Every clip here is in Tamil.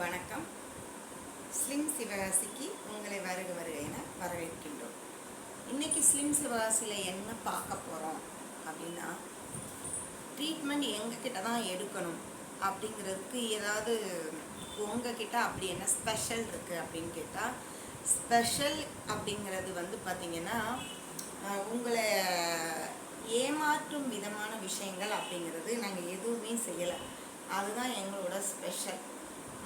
வணக்கம். ஸ்லிம் சிவகாசிக்கு உங்களை வருக வருக என வரவேற்கின்றோம். இன்னைக்கு ஸ்லிம் சிவகாசியில் என்ன பார்க்க போகிறோம் அப்படின்னா ட்ரீட்மெண்ட் எங்ககிட்ட தான் எடுக்கணும் அப்படிங்கிறதுக்கு ஏதாவது உங்ககிட்ட அப்படி என்ன ஸ்பெஷல் இருக்குது அப்படின்னு கேட்டால் ஸ்பெஷல் அப்படிங்கிறது வந்து பார்த்திங்கன்னா உங்களை ஏமாற்றும் விதமான விஷயங்கள் அப்படிங்கிறது நாங்கள் எதுவுமே செய்யலை. அதுதான் எங்களோட ஸ்பெஷல்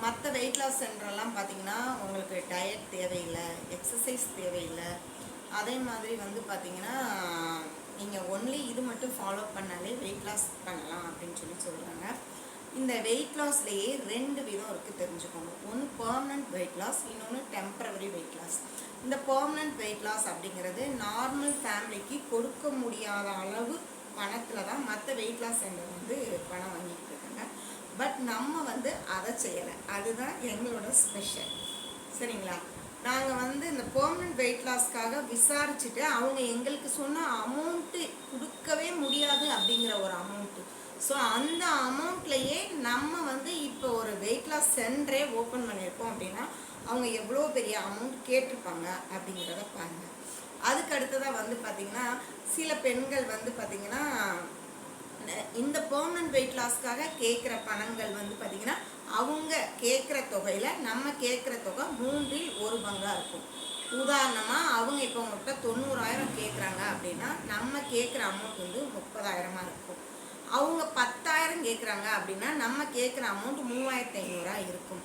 மற்ற வெயிட் லாஸ் சென்டர்லாம் பார்த்தீங்கன்னா உங்களுக்கு டயட் தேவையில்லை எக்ஸசைஸ் தேவையில்லை. அதே மாதிரி வந்து பார்த்தீங்கன்னா நீங்கள் ஒன்லி இது மட்டும் ஃபாலோ பண்ணாலே வெயிட் லாஸ் பண்ணலாம் அப்படின்னு சொல்லி சொல்கிறாங்க இந்த வெயிட் லாஸ்லேயே ரெண்டு விதம் இருக்குது தெரிஞ்சுக்கோங்க. ஒன்று பெர்மனன்ட் வெயிட் லாஸ் இன்னொன்று டெம்பரவரி வெயிட் லாஸ் இந்த பெர்மனன்ட் வெயிட் லாஸ் அப்படிங்கிறது நார்மல் ஃபேமிலிக்கு கொடுக்க முடியாத அளவு பணத்தில் தான் மற்ற வெயிட் லாஸ் சென்டர் வந்து பணம் வாங்கிட்டு இருக்காங்க. பட் நம்ம வந்து அதை செய்யலை. அதுதான் எங்களோட ஸ்பெஷல் சரிங்களா? நாங்கள் வந்து இந்த பெர்மனன்ட் வெயிட் லாஸ்க்காக விசாரிச்சுட்டு அவங்க எங்களுக்கு சொன்ன அமௌண்ட்டு கொடுக்கவே முடியாது அப்படிங்கிற ஒரு அமௌண்ட்டு ஸோ அந்த அமௌண்ட்லேயே நம்ம வந்து இப்போ ஒரு வெயிட் லாஸ் சென்டரே ஓப்பன் பண்ணியிருக்கோம் அப்படின்னா அவங்க எவ்வளோ பெரிய அமௌண்ட் கேட்டிருப்பாங்க அப்படிங்கிறத பாருங்கள் அதுக்கு அடுத்ததாக வந்து பார்த்திங்கன்னா சில பெண்கள் வந்து பார்த்திங்கன்னா இந்த பெர்மனன்ட் வெயிட் லாஸ்க்காக கேட்குற பணங்கள் வந்து பார்த்திங்கன்னா அவங்க கேட்குற தொகையில் நம்ம கேட்குற தொகை மூன்றில் ஒரு பங்காக இருக்கும். உதாரணமாக அவங்க இப்போ உங்கள்கிட்ட தொண்ணூறாயிரம் கேட்குறாங்க அப்படின்னா நம்ம கேட்குற அமௌண்ட் வந்து முப்பதாயிரமாக இருக்கும். அவங்க பத்தாயிரம் கேட்குறாங்க அப்படின்னா நம்ம கேட்குற அமௌண்ட் மூவாயிரத்தி ஐநூறுரூவா இருக்கும்.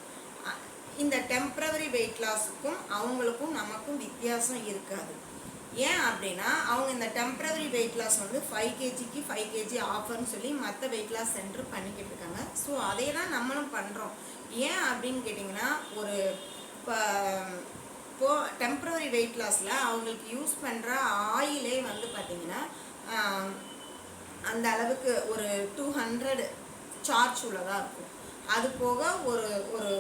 இந்த டெம்ப்ரவரி வெயிட் லாஸுக்கும் அவங்களுக்கும் நமக்கும் வித்தியாசம் இருக்காது. ஏன் அப்படின்னா அவங்க இந்த டெம்ப்ரவரி வெயிட் லாஸ் வந்து ஃபைவ் கேஜிக்கு ஃபைவ் கேஜி ஆஃபர்னு சொல்லி மற்ற வெயிட் லாஸ் சென்டர் பண்ணிக்கிட்டு இருக்காங்க. ஸோ அதே தான் நம்மளும் பண்ணுறோம் ஏன் அப்படின்னு கேட்டிங்கன்னா ஒரு இப்போ டெம்ப்ரவரி வெயிட் லாஸில் அவங்களுக்கு யூஸ் பண்ணுற ஆயிலே வந்து பார்த்திங்கன்னா அந்த அளவுக்கு ஒரு டூ ஹண்ட்ரட் சார்ஜ் உள்ளதாக இருக்கும். அது போக ஒரு ஒரு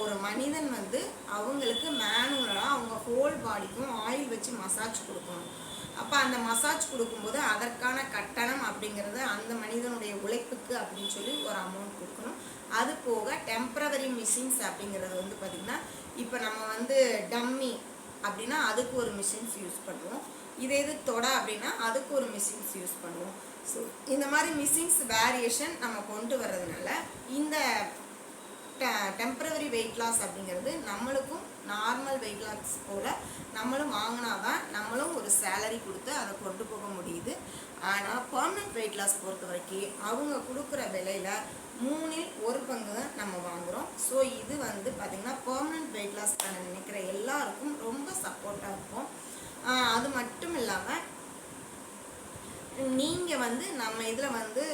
ஒரு மனிதன் வந்து அவங்களுக்கு மேனுவலாக அவங்க ஹோல் பாடிக்கும் ஆயில் வச்சு மசாஜ் கொடுக்கணும். அப்போ அந்த மசாஜ் கொடுக்கும்போது அதற்கான கட்டணம் அப்படிங்கிறது அந்த மனிதனுடைய உழைப்புக்கு அப்படின்னு சொல்லி ஒரு அமௌண்ட் கொடுக்கணும். அது போக டெம்ப்ரவரி மிஷின்ஸ் அப்படிங்கிறது வந்து பார்த்திங்கன்னா இப்போ நம்ம வந்து டம்மி அப்படின்னா அதுக்கு ஒரு மிஷின்ஸ் யூஸ் பண்ணுவோம். இதே இது தொட அப்படின்னா அதுக்கு ஒரு மிஷின்ஸ் யூஸ் பண்ணுவோம். ஸோ இந்த மாதிரி மிஷின்ஸ் வேரியேஷன் நம்ம கொண்டு வர்றதுனால இந்த டெம்பரவரி வெயிட் லாஸ் அப்படிங்கிறது நம்மளுக்கும் நார்மல் வெயிட் லாஸ் போல் நம்மளும் வாங்கினா தான் நம்மளும் ஒரு சேலரி கொடுத்து அதை கொண்டு போக முடியுது. ஆனால் பர்மனெண்ட் வெயிட் லாஸ் பொறுத்த வரைக்கும் அவங்க கொடுக்குற விலையில் மூணில் ஒரு பங்கு தான் நம்ம வாங்குகிறோம் ஸோ இது வந்து பார்த்திங்கன்னா பர்மனெண்ட் வெயிட் லாஸ் பண்ண நினைக்கிற எல்லாருக்கும் ரொம்ப சப்போர்ட்டாக இருக்கும். அது மட்டும் இல்லாமல் நீங்கள் வந்து நம்ம இதில் வந்து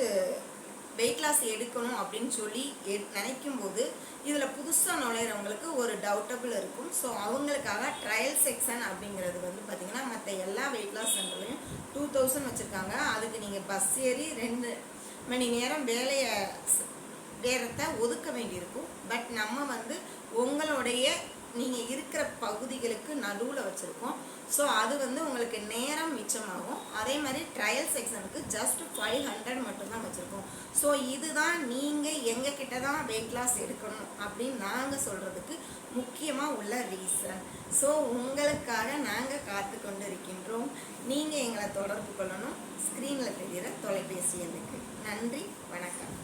வெயிட் லாஸ் எடுக்கணும் அப்படின்னு சொல்லி எ- நினைக்கும் போது இதில் புதுசாக நுழையிறவங்களுக்கு ஒரு டவுட்டபிள் இருக்கும். ஸோ அவங்களுக்காக ட்ரையல் செக்ஷன் அப்படிங்கிறது வந்து பார்த்திங்கன்னா மற்ற எல்லா வெயிட் லாஸ் சென்டர்லையும் டூ தௌசண்ட் வச்சுருக்காங்க. அதுக்கு நீங்கள் பஸ் ஏறி ரெண்டு மணி நேரம் வேலையை நேரத்தை ஒதுக்க வேண்டியிருக்கும். பட் நம்ம வந்து உங்களுடைய நீங்கள் இருக்கிற பகுதிகளுக்கு நடுவில் வச்சுருக்கோம். ஸோ அது வந்து உங்களுக்கு நேரம் மிச்சமாகும். அதே மாதிரி ட்ரையல் செக்ஷனுக்கு ஜஸ்ட் ஃபைவ் ஹண்ட்ரட் மட்டும்தான் வச்சுருக்கோம். ஸோ இதுதான் நீங்கள் எங்கள் கிட்ட தான் வெயிட் லாஸ் எடுக்கணும் அப்படின்னு நாங்கள் சொல்கிறதுக்கு முக்கியமாக உள்ள ரீசன் ஸோ உங்களுக்காக நாங்கள் காத்து கொண்டு இருக்கின்றோம் நீங்கள் எங்களை தொடர்பு கொள்ளணும். ஸ்க்ரீனில் தெரிகிற தொலைபேசி எண்ணுக்கு. நன்றி. வணக்கம்.